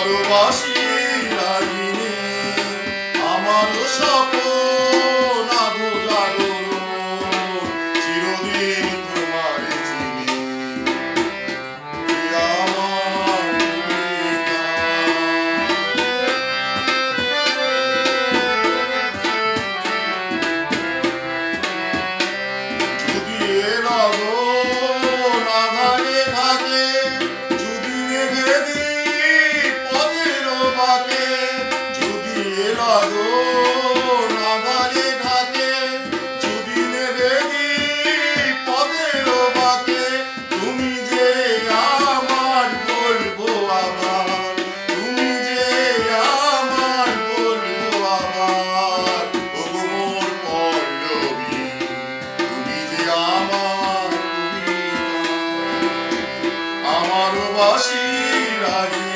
আমারও বাসি রাগিনী আমার স্বপ্ন ভালোবাসি রাগি